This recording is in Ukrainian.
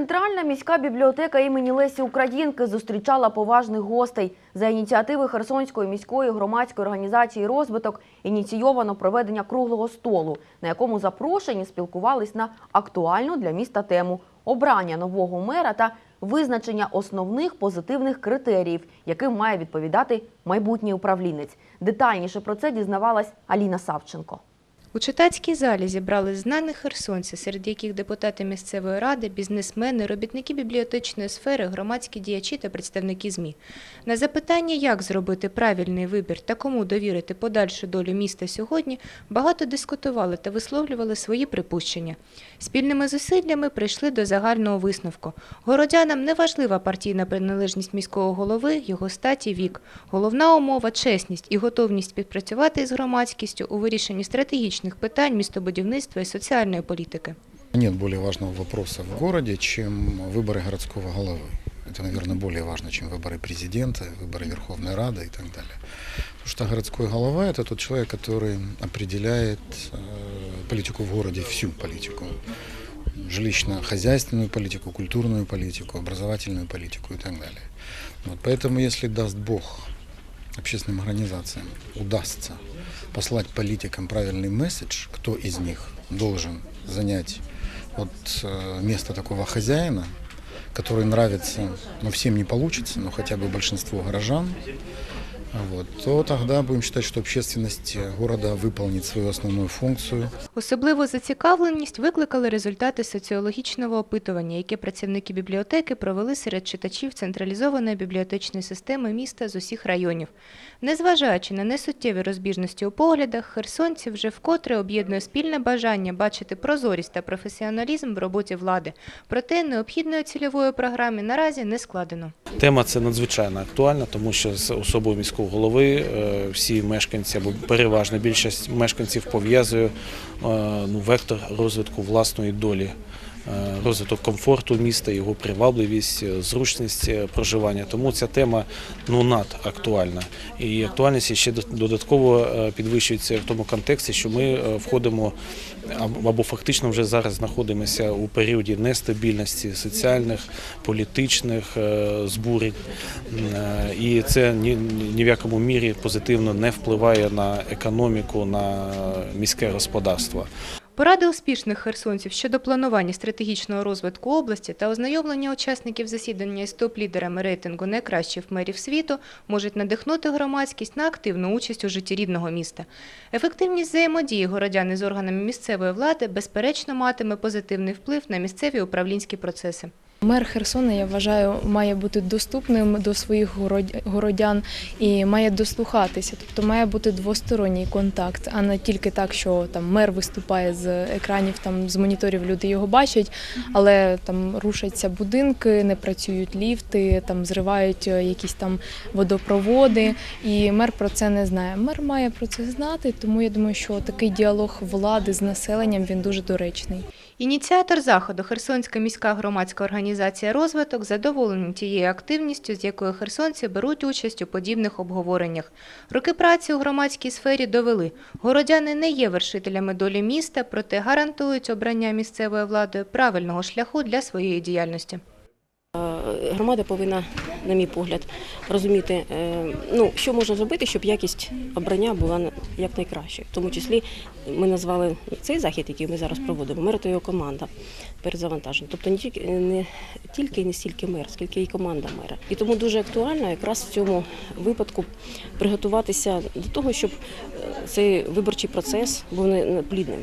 Центральна міська бібліотека імені Лесі Українки зустрічала поважних гостей. За ініціативи Херсонської міської громадської організації «Розвиток» ініційовано проведення круглого столу, на якому запрошені спілкувались на актуальну для міста тему обрання нового мера та визначення основних позитивних критеріїв, яким має відповідати майбутній управлінець. Детальніше про це дізнавалась Аліна Савченко. У читацькій залі зібрали знаних херсонців, серед яких депутати місцевої ради, бізнесмени, робітники бібліотечної сфери, громадські діячі та представники ЗМІ. На запитання, як зробити правильний вибір та кому довірити подальшу долю міста сьогодні, багато дискутували та висловлювали свої припущення. Спільними зусиллями прийшли до загального висновку. Городянам не важлива партійна приналежність міського голови, його статі, вік. Головна умова чесність і готовність співпрацювати із громадськістю у вирішенні стратегічних питань містобудівництва і соціальної політики. Нет более важного вопроса в городе, чем выборы городского головы. Это, наверное, более важно, чем выборы президента, выборы Верховной Рады и так далее. Потому что городской голова – это тот человек, который определяет э, политику в городе, всю политику. Жилищно-хозяйственную политику, культурную политику, образовательную политику и так далее. Вот, поэтому, если даст Бог общественным организациям удастся послать политикам правильный месседж, кто из них должен занять вот э, место такого хозяина, который нравится, ну всем не получится, но хотя бы большинству горожан, вот, то тогда будем считать, что общественность города выполнит свою основную функцию. Особливу зацікавленість викликали результати соціологічного опитування, яке працівники бібліотеки провели серед читачів централізованої бібліотечної системи міста з усіх районів. Незважаючи на несуттєві розбіжності у поглядах, херсонців вже вкотре об'єднує спільне бажання бачити прозорість та професіоналізм в роботі влади. Проте необхідної цільової програми наразі не складено. Тема це надзвичайно актуальна, тому що з особою міського голови е, всі мешканці або переважна більшість мешканців пов'язує е, ну, вектор розвитку власної долі. Е, Розвиток комфорту міста, його привабливість, е, зручність е, проживання. Тому ця тема ну надактуальна. І актуальність ще додатково підвищується в тому контексті, що ми входимо або фактично вже зараз знаходимося у періоді нестабільності соціальних, політичних збурень. І це ні в якому мірі позитивно не впливає на економіку, на міське господарство. Поради успішних херсонців щодо планування стратегічного розвитку області та ознайомлення учасників засідання із топ-лідерами рейтингу найкращих мерів світу можуть надихнути громадськість на активну участь у житті рідного міста. Ефективність взаємодії городян із органами місцевої влади безперечно матиме позитивний вплив на місцеві управлінські процеси. Мер Херсона, я вважаю, має бути доступним до своїх городян і має дослухатися. Тобто має бути двосторонній контакт, а не тільки так, що там мер виступає з екранів, там з моніторів люди його бачать, але там рушаться будинки, не працюють ліфти, там зривають е, якісь там водопроводи. І мер про це не знає. Мер має про це знати, тому я думаю, що такий діалог влади з населенням він дуже доречний. Ініціатор заходу Херсонська міська громадська організація «Розвиток» задоволені тією активністю, з якою херсонці беруть участь у подібних обговореннях. Роки праці у громадській сфері довели. Городяни не є вершителями долі міста, проте гарантують обрання місцевою владою правильного шляху для своєї діяльності. Громада повинна, на мій погляд, розуміти, е, ну, що можна зробити, щоб якість обрання була якнайкращою. В тому числі ми назвали цей захід, який ми зараз проводимо, мер та його команда перезавантажена. Тобто не тільки не тільки не стільки мер, скільки і команда мера. І тому дуже актуально якраз в цьому випадку приготуватися до того, щоб е, цей виборчий процес був не плідним.